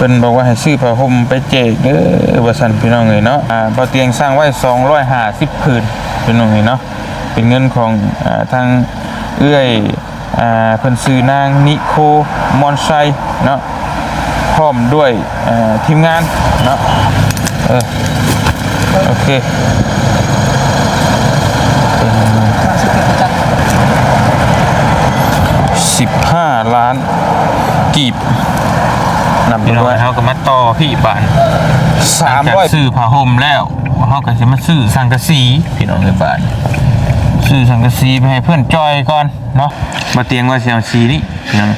เพิ่นบอกว่าให้ซื้อผ้าห่มไปแจกเด้อว่าซั่นพี่น้องเอ้ยเนาะอ่าบ่เตียงสร้างไว้250ผืนพี่น้องเอ้ยเนาะเป็นเงินของอ่าทางเอื้อยอ่าเพิ่นซื้อนางนิโคมอนไซเนาะพร้อมด้วยอ่าทีมงานเนาะเออโอเคสิบห้าล้านกีบ นำไปพี่น้องด้วยเขาก็มาต่อพี่บานสามจากร้อยซื้อผ้าห่มแล้วเขาก็จะมาซื้อสังกะสีพี่น้องในบ้านซื้อสังกะสีไปให้เพื่อนจอยก่อนเนาะมาเตียงว่าเสียงสีนี่พี่น้อง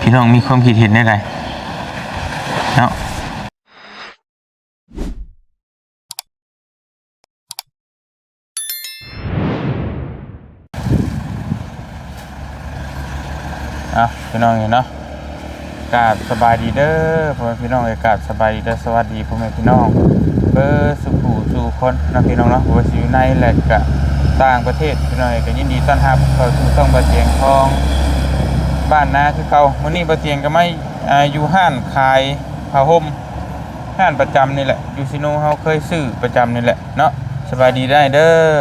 พี่น้องมีความคิดเห็นได้ไรเนาะอะพี่น้องเห็นเนาะ กราบสบายดีเด้อพ่อแม่พี่น้องเอยกราบสบายดีเด้อสวัสดีพ่อแม่พี่น้องเบอร์สุขูสู่คนนะพี่น้องเนาะบ่ว่าสิอยู่ในและก็ต่างประเทศพี่น้องเอยก็ยินดีต้อนรับเข้าสู่ช่องบะเจียงทอง บ้านนาคือเก่ามื้อนี้บะเจียงก็ไม่อ่าอยู่ห้านขายผ้าห่มห้านประจำนี่แหละอยู่ซิโนเฮาเคยซื้อประจำนี่แหละเนาะสบายดีได้เด้อ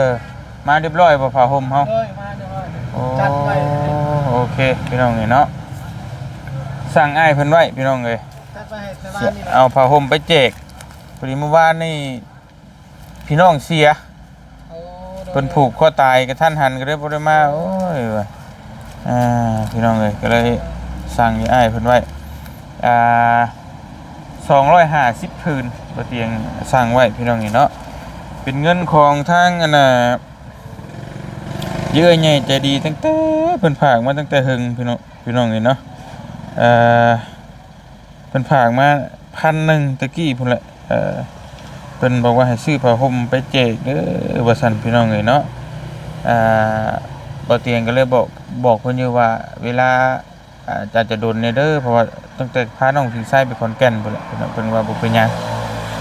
มาเรียบร้อยบ่ผ้าห่มเฮาเอ้ยมาเดี๋ยวว่าโอ้จัดไว้โอเค พี่น้องเลยเนาะ สั่งอ้ายเพิ่นไว้พี่น้องเลยจัดไปให้แต่บ้าเสียนนี่แหละเอาผ้าห่มไปแจกพอดีเมื่อวานนี่พี่น้องเสียเอาเพิ่นผูกคอตายกับท่านหันก็เลยบ่ได้มาโอ้ยว่ะอ่าพี่น้องเลยก็เลยสั่งนี่อ้ายเพิ่นไว้อ่า250พื้นบ่เตียงสั่งไว้พี่น้องนี่เนาะเป็นเงินของทางอันน่ะเยอะใหญ่ใจดีตั้งแต่เพิ่นผากมาตั้งแต่หึงพี่น้องพี่น้องนี่เนาะ เอ่อเพิ่นผากมาพันหนึ่งตะกี้พุ่นแหละเอ่อเพิ่นบอกว่าให้ซื้อผ้าห่มไปแจกเด้อว่าซั่นพี่น้องนี่เนาะอ่าบ่เตียงก็เลยบอกบอกเพิ่นอยู่ว่า เวลาอ่าจะจะโดนเนี่ยเด้อเพราะว่าตั้งแต่พาน้องสิงไส้ไปขอนแก่นพุ่นแหละเพิ่นว่าบ่เป็นหยัง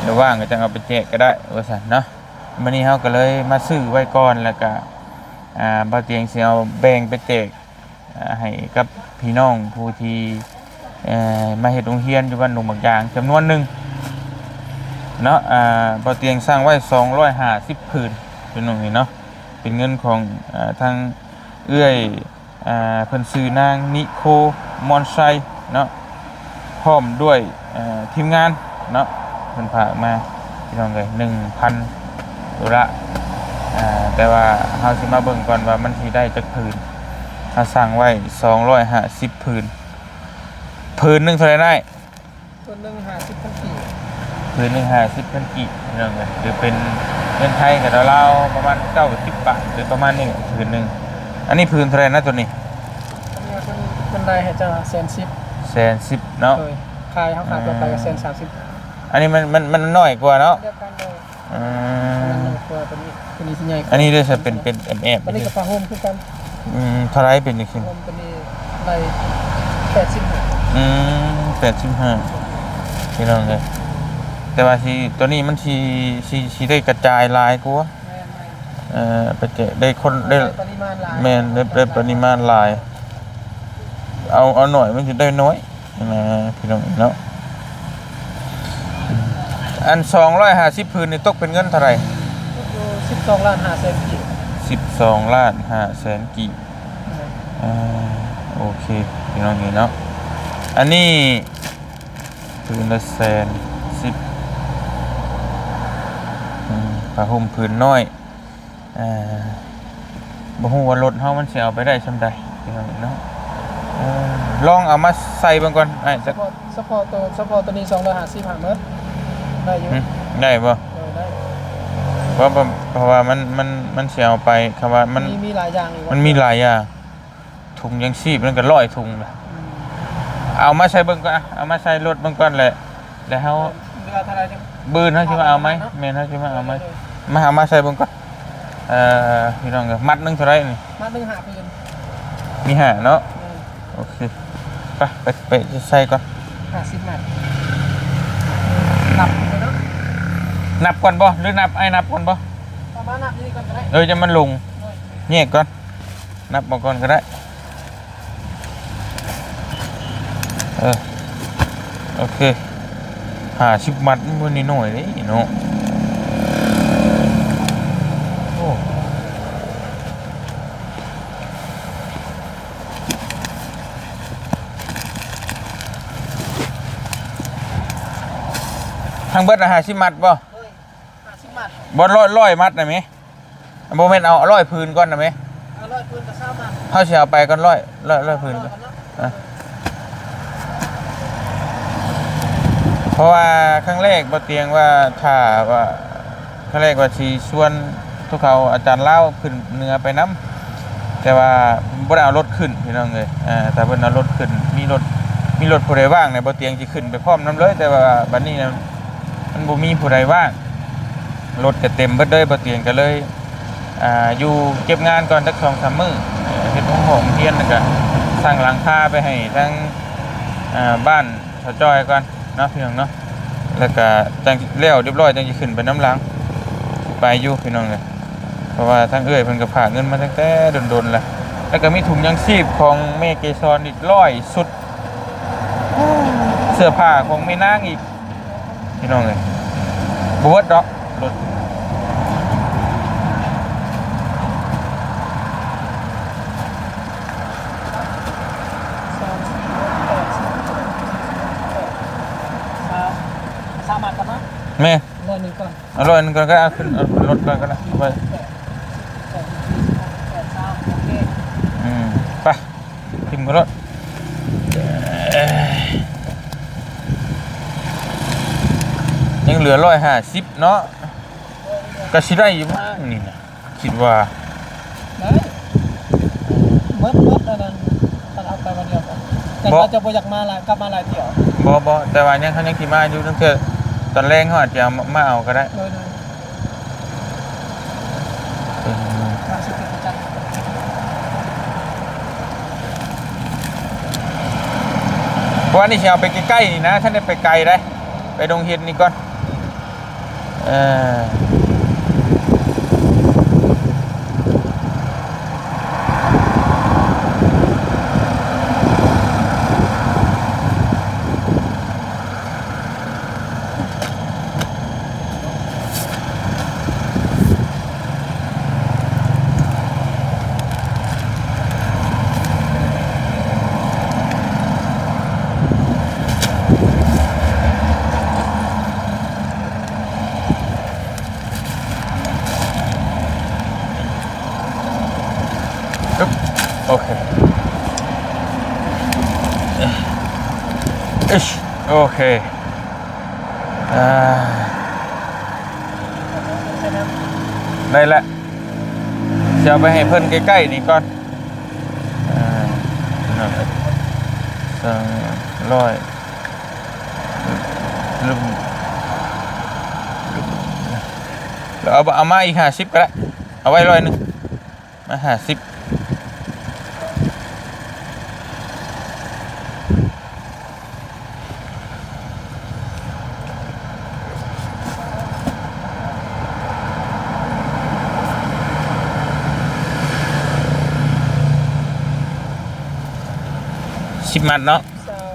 เดี๋ยวว่างก็จังเอาไปแจกก็ได้ว่าซั่นเนาะมื้อนี้เฮาก็เลยมาซื้อไว้ก่อนแล้วก็อ่าบ่เตียงสิเอาแบ่งไปแจกให้กับ พี่น้องผู้ที่มาเฮ็ดโรงเรียนอยู่บ้านหนองบางยางจำนวนหนึ่งเนาะอ่าบ่เตียงสร้างไว้250ผืนพี่น้องนี่เนาะเป็นเงินของอทางเอื้อยอ่าเพิ่นซื้อนางนิโคมอนไซเนาะพร้อมด้วยทีมงานเนาะเพิ่นฝากมาพี่น้องเอ้ย1,000ดอลล่าแต่ว่าเฮาสิมาเบิ่งก่อนว่ามันสิได้จักผืน เฮาสั่งไว้250ผืนผืนหนึงเท่าไหร่ได้ตัวหนึ่งหาสิบพันกี่ผืนหนึง50พันกีบพี่น้องเอ้ยหรือเป็นเงินไทยก็ราวๆประมาณ90บาทหรือประมาณนี้ผืนหนึงอันนี้ผืนเท่าไหร่นะตัวนี้อันนี้คนคนใดให้เจ้าแสนสิบแสนสิบเนาะเลยขายเขาขายไปไปกับแสนสามสิบอันนี้มันมันมันน้อยกว่าเนาะเดียวกันเลยอือันมนั้นตัวตัวนี้ตัวนี้สิใหญ่กว่าอันนี้ด้วยจะเป็นเป็นแอบๆอันนี้กับผ้าห่มคือกัน อืมเท่าไหร่เป็นจังซี่ห่มตัวนี้ในแปดสิบห้าอืม85พี่น้องเอ้ยแต่ว่าสิตัวนี้มันสิสิสิได้กระจายหลายกว่าแม่นเอ่อไปเจอได้คนๆได้ปริมาณหลายแม่นได้ได้ปริมาณหลาย เอาเอาหน่อยมันจะได้น้อยนะพี่น้องเนาะอันสองร้อยห้าสิบพื้นนี่ตกเป็นเงินเท่าไหร่ สิบสองล้านห้าแสนกี่ สิบสองล้านห้าแสนกีบอ่าโอเคพี่น้องนี่เนาะอันนี้พื้นละแสนสิบอืมผ้าห่มพื้นน้อยอ่าบ่ฮู้ว่ารถเฮามันสิเอาไปได้ซำใดพี่น้องเนาะเอ่อลองเอามาใส่เบิ่งก่อนไอ้เฉจักพาะเฉพาะตัวเฉพาะตัวนี้สองร้อยห้าสิบห้าเมตรได้อยู่หึได้บ่ เออได้เพราะว่าเพราะว่ามันมันมันสิเอาไปคำว่ามันมีมีหลายอย่างอยู่มันมีหลายอย่างถุงยังชีพมันก็ร้อยถุงน่ะเอามาใส่เบิ่งก่อนอะเอามาใส่รถเบิ่งก่อนแหละแล้วเฮาเรือเท่าไหรจังบืนเฮาสิมาเอาไหมแม่นเฮาสิมาเอาไหมมาเอามาใส่เบิ่งก่อนเอ่อพี่น้องก็มัดหนึงเท่าไหร่นี่มาหนึ่งหาปืนมีห้าเนาะโอเคไปไปไปใส่ก่อนห้าสิบนัดนับไปเนาะ นับก่อนบ่หรือนับไอ้นับก่อนบ่ประมาณนับนี่ก่อนก็ได้เออจะมันลงแยกก่อน นับมาก่อนก็ได้ เออ โอเคหาชิบมัดมันนี่หน่อยเลยเนาะโอ้ทางเบิดนะหาชิบมัดบ่เฮ้ยห้าสิ บบาทบอลร้อยร้อยมัดนะไหมโมเมนเอาร้อยพื้นก่อนนะไหมเอาร้อยปืนกับเศร้ามันเขาเสียเอาไปก่อนร้อยร้อยร้อยพื้นก่อนอะเพราะว่าครั้งแรกบอเตียงว่าถ้าว่าครั้งแรกว่าชีชวนทุกเขาอาจารย์เล่าขึ้นเหนือไปน้ำแต่ว่าบ่ได้เอารถขึ้นพี่น้องเลยอ่าแต่เพิ่นเอารถขึ้นมีรถมีรถผู้ใดว่างในยบ่เตียงสิขึ้นไปพร้อมน้ำเลย แต่ว่าบัดนี้นะมันบ่มีผู้ใดว่าง รถก็เต็มเบิดเลยบ่เตียงก็เลยอ่าอยู่เก็บงานก่อนสัก2-3มื้อเอ่อเฮ็ดห้องห้องเฮียนแล้วก็สร้างหลังคาไปให้ทั้งอ่าบ้านชาวจอยก่อนเนาะพี่น้องเนาะแล้วก็จังเลี้ยวเรียบร้อยจังจะขึ้นไปน้ำหล้างไปอยู่พี่น้องเลยเพราะว่าทั้งเอ้ยเพิ่นก็ผ่าเงินมาตั้งแต่ดนๆแล้วแล้วก็มีถุงยังชีพของเมเกซอนอีกร้อยสุด เสื้อผ้าของแม่นางอีกพี่น้องเลยบวชดอกรถ สองสี่แปดสิบสามสามบาทกันนะ แม่ร้อยหนึ่งก่อนเอาร้อยหนึงก่อนก็ได้เอาขึ้นเอาขึ้นรถก่อนก็ได้เอาไปแปดสิบสี่สิบห้าแปดสามโอเคอืมไปทิมกันรถยังเหลือร้อยห้าสิบเนาะก็สิได้อยู่บ้างนี่นะคิดว่าได้เมิดเมิดอันนั้นตัดเอาไปวันเดียวกันแต่เราจะบ่อยากมาหลายกลับมาหลายเที่ยว บ่บ่แต่ว่ายังเขายังสิมาอยู่ตั้งแต่ ตอนแรกเขาอาจจะเอามาเอาก็ได้โดยโดยอืมมาสิเป็นประจำเพราะว่านี่สิเอาไปใกล้ๆนี่นะท่านได้ไปไกลได้ ไปดงเห็ดนี่ก่อน เออ เคอ่าใช่ไหมได้ล้วจะไปให้เพิ่นใกล้ๆนี่ก่อนอ่านั่นแหละสองร้อยลืมแล้วเอาเอามาอีกห้าสิบก็ได้เอาไว้ร้อยหนึ่งมาห้าสิบ สิบมัดเนาะสาม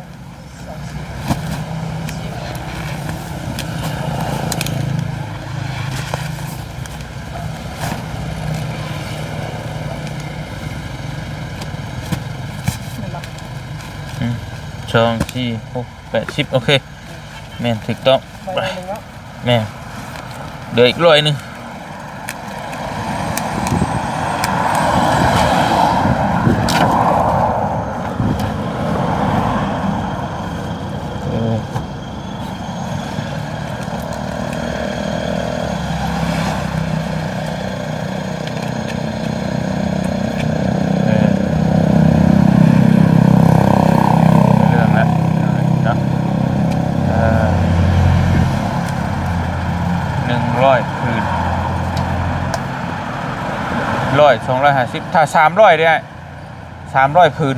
สามสี่สองสี่หกแปดสิบโอเคแม่นถูกต้องใบหนึ่งแล้วแม่นเดี๋ยวอีกร้อยหนึ่ง ร้อยคืนร้อยสองร้อยห้าสิบถ้าสามร้อยได้สามร้อยพื้น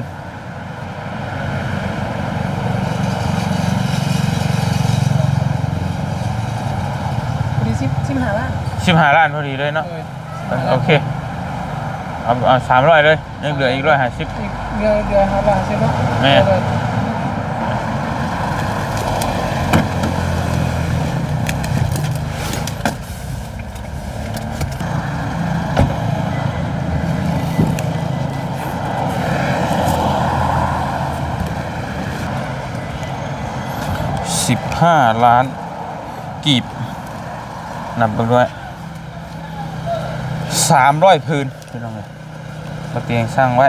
พอดีสิบสิบหาล้านสิบห้าล้านพอดีเลยเนาะโอเคเอาสามร้อยเลยยังเหลืออีกร้อยห้าสิบ อีกเดือนเดือนหาล้านใช่ไหมแม่ 15 ล้านกีบนับไปด้วย300พื้นพี่น้องเลยระเตียงสร้างไว้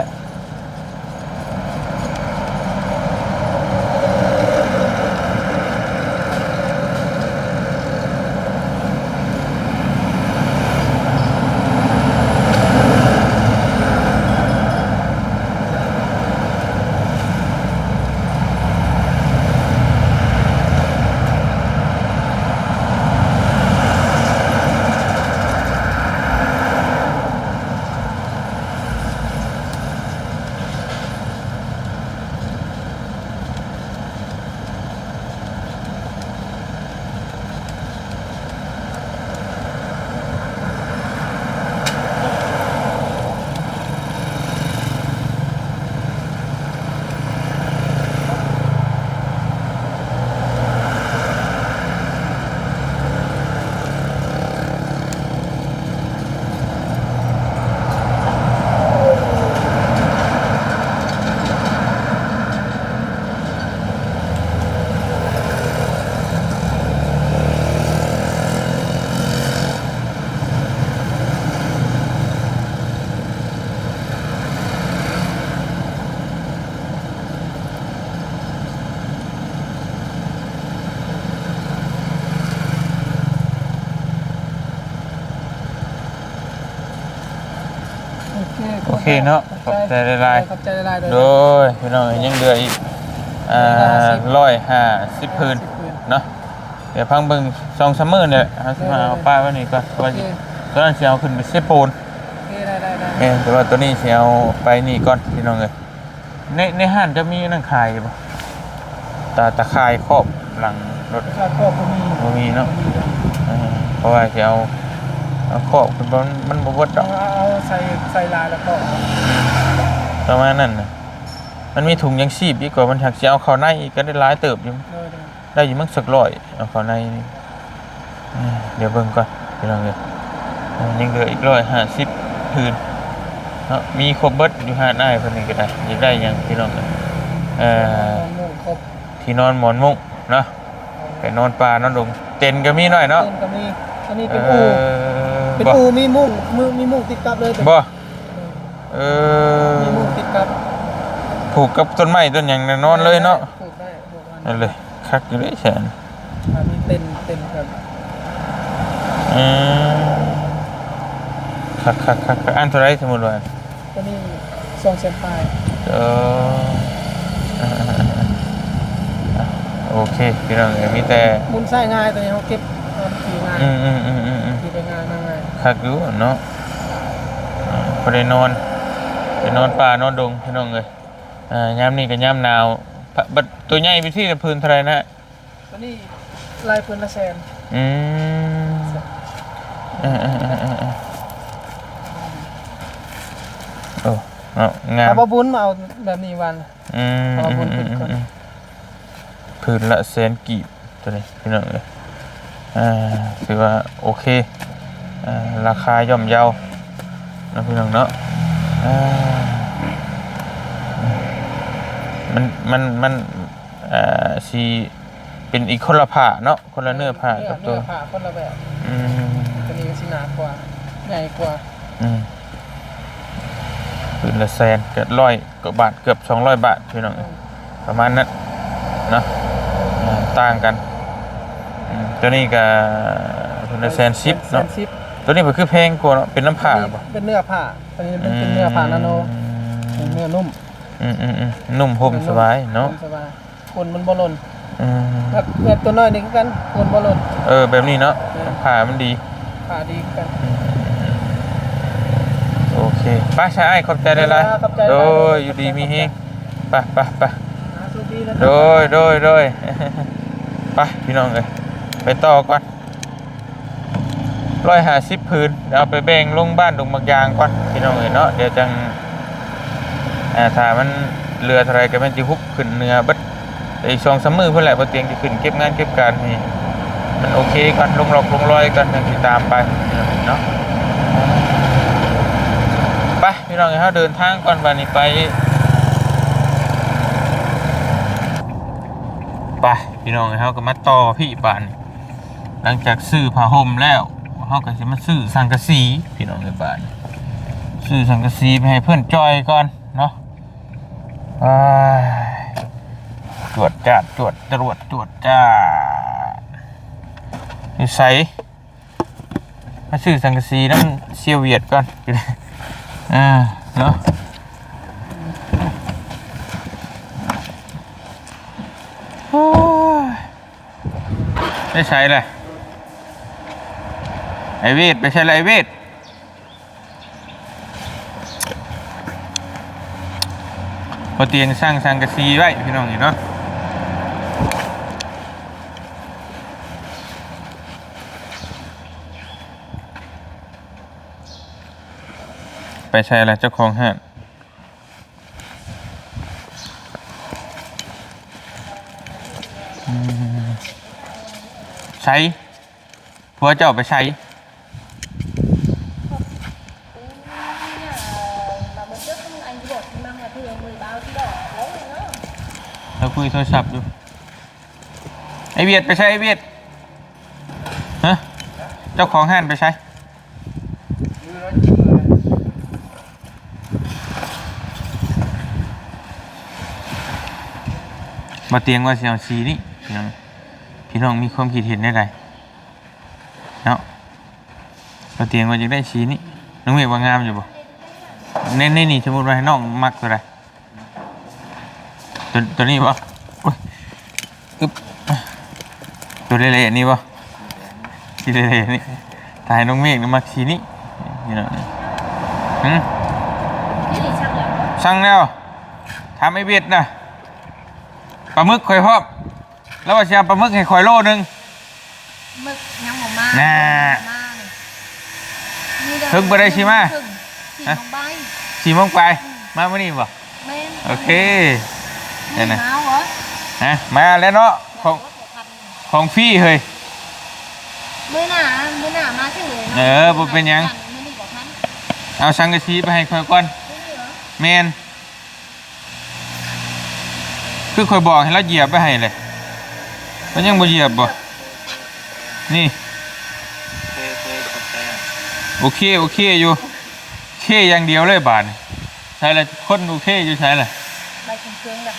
เคโอเคเนาะขอบใจหลายๆ ขอบใจหลายๆโดยพี่น้องยังเหลืออีกอ่าร้อยห้าสิบพื้นเนาะเดี๋ยวพังเบิ่งสองซัมเมอร์เนี่ยเอาสิมาเอาป้ายไว้นี่ก่อนว่าสิตัวนั้นสิเอาขึ้นไปเซปูนโอเคได้ได้ได้เอ้แต่ว่าตัวนี้สิเอาไปนี่ก่อนพี่น้องเอ้ยในในห้างจะมีนั่นขายบ่ตาตะข่ายครอบหลังรถแล้วก็ผมมีบ่มีเนาะเออเพราะว่าสิเอาเอา ครอบขึ้นบ่มันมันบ่เบิดดต้ออกงเอาใส่ใส่ลายแล้วก็ประมาณนั้นน่ะมันมีถุงยังชีพอีกกว่ามันหักสิเอาเข้าในอีกก็ได้หลายเติบอยู่เลยเลยได้อยู่มั้งสักร้อยเอาเข้าในนี่อืมเดี๋ยวเบิ่งก่อนพี่น้องเอ้ยอ่ายังเหลืออีกร้อยห้าสิบพื้นเนาะมีครบเบิดอยู่ห้าได้ายเพิ่นนี่ก็ได้อยากได้หยังพี่น้องเอ้ยเอ่อหมูครบที่นอนหมอนมุ้งเนาะไปนอนป่านอนดงเต็นท์ก็มีหน่อยเนาะ เต็นก็มีอันนี้เอเป็นอูอ เป็นบ่อูมีมุ้งมือมีมุ้งติดกับเลยเป็นบ่เออมีมุ้งติดกับผูกกับต้นไม้ต้นหยังน่ะนอนเลยเนาะปลูกได้ปลูกมันนั่นเลยคักอยู่เลยแสนอันนี้เต็นเต็นครับอืมคักคักคักคักอันเท่าไรสมมุติว่าตัวนี้สองเซนปลายเอออ่าโอเคพี่น้องเอ้ยมีแต่ หมุนใส่ง่ายตัวนี้เขาเก็บเอาขี่ง่ายอืมอืมอืมอืมอืมขี่ไปง่ายมากง่ายคักอยู่เนาะอ่าพอได้นอนไปนอนป่านอนดงพี่น้องเลยอ่ายามนี้ก็ยามหนาวพะบัดตัวใหญ่ไปที่พื้นเท่าไหรนะตัวนี้ลายพื้นละแสนอืมเออเออเออเออเออโอ้เนาะงาม เอาบะบุญมาเอาแบบนี้วัน อืมเอาบนพื้นก่อนอืมพื้นละแสนกีบตัวนี้พี่น้องเลยอ่า ถือว่าโอเคอ่าราคาย่อมเยานะพี่น้องเนาะอ่ามันมันมันอ่าสีเป็นอีกคนละผ้าเนาะคนละเนื้อผ้ากับตัวเนื้อผ้าคนละแบบอืมตัวนี้ก็สิหนากว่าใหญ่กว่าอืมพื้นละแสนเกือบร้อยกว่าบาทเกือบสองร้อยบาทพี่น้องเอ้ยประมาณนั้นเนาะอ่าต่างกันอืม ตัวนี้ก็เป็นแซนซิปเนาะแซซิปตัวนี้มันคือแพงกว่าเนาะเป็นน้ำผ้าป่ะเป็นเนื้อผ้าตัวนี้เป็นเป็นเนื้อผ้านาโนเป็นเนื้อนุ่มอืมอืมอืมนุ่มห่มสบายเนาะนุ่มสบายคนมันบ่หล่นอืมแบบแบบตัวน้อยนี่คือกันคนบ่หล่นเออแบบนี้เนาะน้ำผ้ามันดีผ้าดีคือกันโอเคไป้าชายขอบใจได้ละขอบใจหลายโดยอยู่ดีมีเฮงไปไปไปหาสุดีนะคโดรับยโดยโดยไปพี่น้องเอ้ย ไปต่อก่อนร้อยหาสิบพื้นเดี๋ยวเอาไปแบ่งลงบ้านลงบางยางก่อนพี่น้องเอ้ยเนาะเดี๋ยวจังอ่าถ้ามันเรือเทะเลก็มันจะฮุบขึ้นเนื้อบัดแต่อีกสองสามมือเพื่อแหละพอเตียงจะขึ้นเก็บงานเก็บการนี่มันโอเคก่อนลงหลอกลงรอยก่อนยังติดตามไปเนาะไปพี่น้องเอ้ยเราเดินทางก่อนวันนี้ไปไปพี่น้องเขาก็มาต่อพี่บานนี่ หลังจากซื้อผ้าห่มแล้วเขาก็จะมาซื้อสังกะสีพี่น้องในบ้านซื้อสังกะสีไปให้เพื่อนจอยก่อนเนาะอ้ายตรวจจัดตรวจตรวจตรวจจ้านิสัยมาซื้อสังกะสีน้ำเซียวเวียดก่อนอ่าเนาะโอ้ยไม่ใช่เลย ไอเวทไม่ใช่เลยไอเวทพอเตียงสร้างสังกะสีไว้พี่น้องเห็นเนาะไปใช่แล้วเจ้าของห้างใช้ผัวเจ้าไปใช้ mang là thừa 10 bao chứ đỏ lấy rồi đó เราคุยโทรศัพท์อยู่ไอเวียดไปใช้ไอเวียดฮะเจ้าของห้านไปใช้ มาเตียงว่าเสียงสีนี่พี่น้องพี่น้องมีความคิดเห็นได้ไรเนาะมาเตียงว่าจะได้สีนี่น้องเมฆว่างามอยู่บ่ ในในนี่สมมติว่าให้น้องมักตัวใดตัวตัวนี้บ่โอ้ยอึ๊บตัวเละๆนี่บ่สีเละๆนี่ถ่ายน้องเมฆนะมักสีนี่พี่น้องหืม cái gì chắc là สั่งแล้วทำไอเวียดนะปลาหมึกข่อยพร้อมแล้วว่าจะเอาปลาหมึกให้ข่อยโลนึง mực nhắm vào ma Nè. ma này Như đây Hưng vào đây chị ma. Hưng. Chị Hả? vòng bay สี่โมงไปมาเมื่อนี้บ่ bên โอเค Đây này. máu hết ฮะมาแล้วเนาะของ Rốt một thành. ของฟรี่เฮ้ย bữa nào bữa nào ma chứ người nó- Ờ, bộ bên nhang. Thành, mới đi bỏ thành. เอาสังกะสีไปให้ข่อยก่อน Cái gì đó? แมนคือข่อยบอกให้เราเหยียบไปให้เลยมันยังบ่เหยียบบ่นี่โอเคโอเคอยู่โอ เคอย่างเดียวเลยบาดนี่ใช่ละคนโอเคอยู่ใช่ละ bay cùng phương là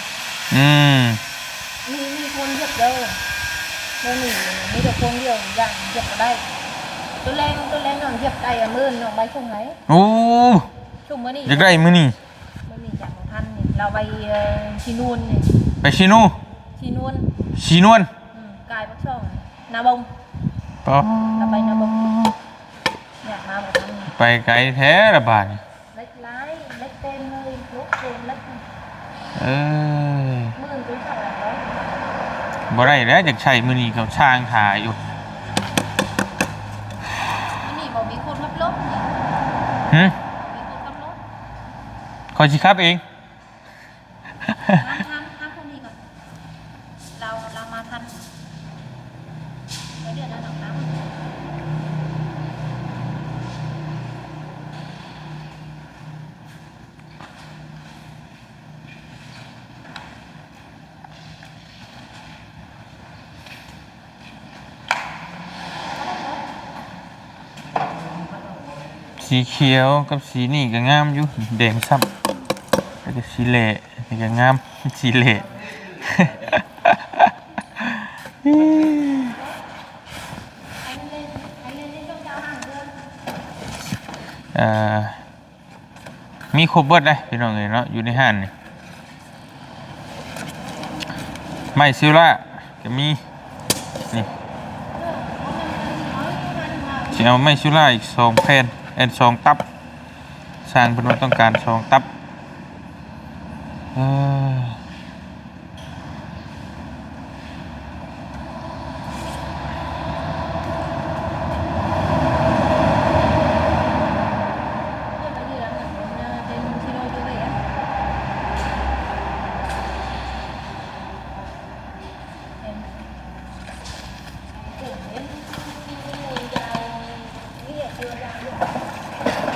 อืม mi mi con việc đâu đâu nỉ mi được con điều dạng việc ở đây tôi lên tôi lên còn việc đây ở mơn nó bay không ấy โอ้ chung mới đi อยากได้มื้อนี้ mới đi chẳng một thân này là bay ờ, chi nuôn này ไปชิโนู chi nuôn ชีนวล ừ, cài bắc sông này. na bông ปอ là bay na bông nhạc ma một thân này. ไป ไกลแท้ละบาดนี่ lách lái lách tên hơi lúc tên lách เออ mơn tôi sợ là đó บ่ได้แล้วอยากใช้มื้อนี้กับช่างถ่ายอยู่ cái nỉ bảo bị khôn hấp lốt nhỉ หึ bị khôn hấp lốt ขอยสิครับเอง เขียวกับสีนี่ก็งามอยู่แดงซ้ำแล้วก็สีเหละนี่ก็งามสีเหละ anh lên anh lên lên trong cháo hàng luôn เอ่อมีครบเบิดเลยพี่น้องเอ้ยเนาะอยู่ในห้านนี่ไม่ซิลล่าก็มีนี่สิเอาไม่ซิลล่าอีกสองแผ่น แอนซองตับสร้างเป็นว่าต้องการซองตับ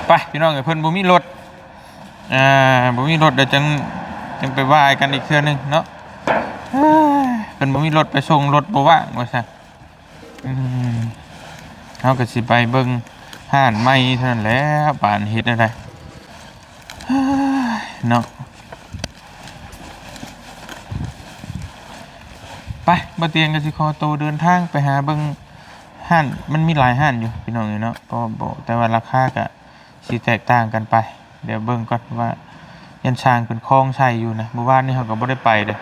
ไปพี่น้องเอ้ยเพิ่นบ่มีรถอ่าบ่มีรถเดี๋ยวจังจังไปว่ากันอีกเทื่อนึงเนาะเอ้ยเป็นบ่มีรถไปส่งรถบ่ว่างว่าซั่นอืมเฮาก็สิไปเบิ่งห้านใหม่เท่านั้นแหล้วป่านเฮ็ดอะไรเนาะไปบ่เตียงก็สิขอโตวเดินทางไปหาเบิ่งห้านมันมีหลายห้านอยู่พี่น้องเอ้ยเนาะก็บ่แต่ว่าราคาก็ สิแตกต่างกันไป เดี๋ยวเบิ่งก่อนว่ายันช้างเป็นคลองใช้อยู่นะเมื่อวานนี้เขาก็บ่ได้ไปเด้อ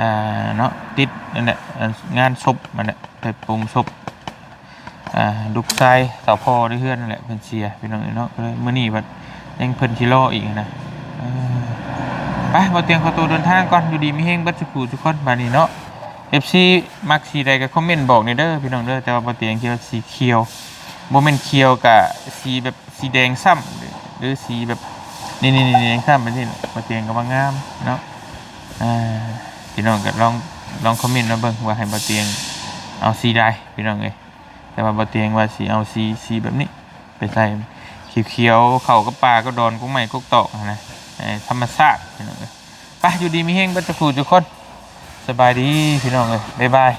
อ่าเนาะติดนั่นแหละงานศพมันแหละไปปรุงศพอ่าลูกชายสาวพ่อได้เพื่อนนั่นแหละเพิ่นเชียร์พี่น้องเนาะก็เลยมื้อนี้บัดยังเพิ่นสิรออีกนะไปบ่เตรียมขอตัวเดินทางก่อนอยู่ดีมีเฮงบัดสุขทุกคนบัดนี้เนาะ FC มักสีใดก็คอมเมนต์บอกนี่เด้อพี่น้องเด้อแต่ว่าบ่เตรียมเกี่ยวกับสีเขียวบ่แม่นเขียวกับสีแบบ สีแดงซ้ำหรือสีแบบนี่ๆๆแดงซ้ำไปนี่บ่เตียมก็ว่างามเนาะพี่น้องก็ลองลองคอมเมนต์มาเบิ่งว่าให้บ่เตียงเอาสีใดพี่น้องเอ้ยแต่ว่าบ่เตียงว่าสิเอาสีสีแบบนี้ไปใส่เขียวๆเข้ากับปลาก็ดอนกุ้งใหม่กุกตอกนะธรรมชาติพี่น้องเอ้ยไปอยู่ดีมีเฮงเบัดจะครูทุกคนสบายดีพี่น้องเอ้ยบ๊ายบาย